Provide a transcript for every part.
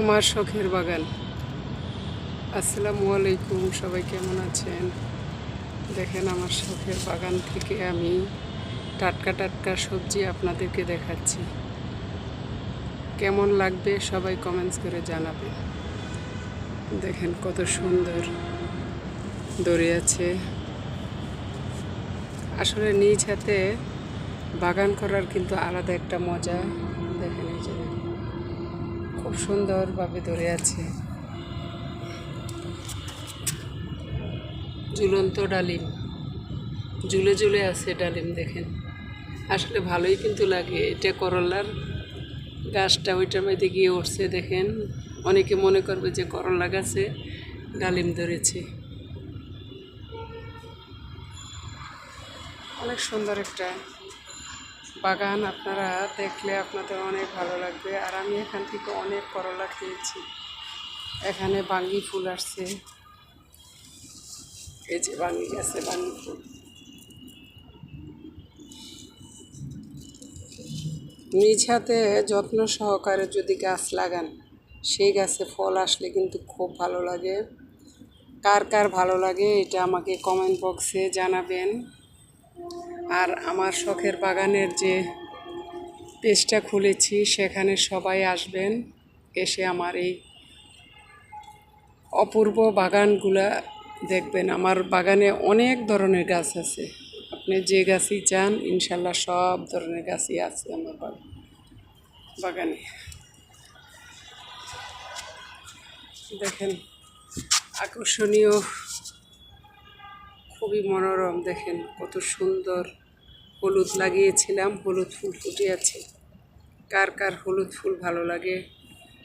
আমার শখের বাগান। আসসালামু আলাইকুম, সবাই কেমন আছেন? দেখেন আমার শখের বাগান থেকে আমি টাটকা টাটকা সবজি আপনাদেরকে দেখাচ্ছি। কেমন লাগবে সবাই কমেন্টস করে জানাবে। দেখেন কত সুন্দর দড়ি আছে। আসলে নিজ হাতে বাগান করার কিন্তু আলাদা একটা মজা। খুব সুন্দরভাবে ধরে আছে। ঝুলন্ত ডালিম। ঝুলে ঝুলে আছে ডালিম, দেখেন। আসলে ভালোই কিন্তু লাগে। এটা করলার গাছটা ওইটার মধ্যে গিয়ে উঠছে, দেখেন। অনেকে মনে করবে যে করলা গাছে ডালিম ধরেছে। অনেক সুন্দর একটা বাগান আপনারা দেখলে আপনাদের অনেক ভালো লাগবে। আর আমি এখান থেকে অনেক করলা খেয়েছি। এখানে বাঙ্গি ফুল আসছে। এই যে বাঙ্গি গাছে বাঙ্গি ফুল। নিজ হাতে যত্ন সহকারে যদি গাছ লাগান, সেই গাছে ফল আসলে কিন্তু খুব ভালো লাগে। কার কার ভালো লাগে, এটা আমাকে কমেন্ট বক্সে জানাবেন। আর আমার শখের বাগানের যে পেজটা খুলেছি, সেখানে সবাই আসবেন, এসে আমার এই অপূর্ব বাগানগুলা দেখবেন। আমার বাগানে অনেক ধরনের গাছ আছে। আপনি যে গাছই চান, ইনশাল্লাহ সব ধরনের গাছই আছে আমার বাগানে। দেখেন, আকর্ষণীয়, খুবই মনোরম। দেখেন কত সুন্দর হলুদ লাগিয়েছিলাম, হলুদ ফুল ফুটে আছে। কার কার হলুদ ফুল ভালো লাগে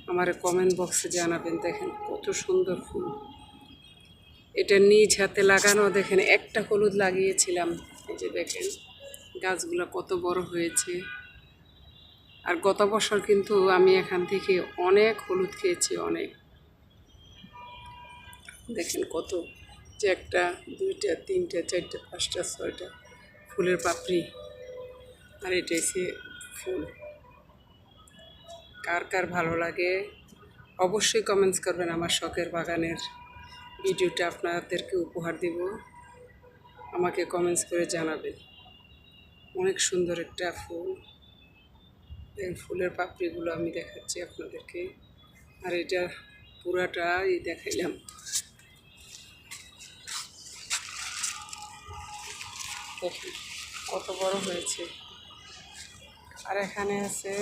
আমার কমেন্ট বক্সে জানাবেন। দেখেন কত সুন্দর ফুল। এটা নিজ হাতে লাগানো, দেখেন একটা হলুদ লাগিয়েছিলাম। এই যে দেখেন, গাছগুলো কত বড় হয়েছে। আর গত বছর কিন্তু আমি এখান থেকে অনেক হলুদ খেয়েছি, অনেক। দেখেন কত যে একটা, দুইটা, তিনটা, চারটা, পাঁচটা, ছয়টা। ফুলের পাপড়ি। আর এটা এসে ফুল। কার কার ভালো লাগে, অবশ্যই কমেন্টস করবেন আমার শখের বাগানের। ভিডিওটা আপনাদেরকে উপহার দিব। আমাকে কমেন্টস করে জানাবেন। অনেক সুন্দর একটা ফুল। ফুলের পাপড়িগুলো আমি দেখাচ্ছি আপনাদেরকে। আর এটা পুরাটাই দেখাইলাম। কত বড় হয়েছে। আর এখানে আছে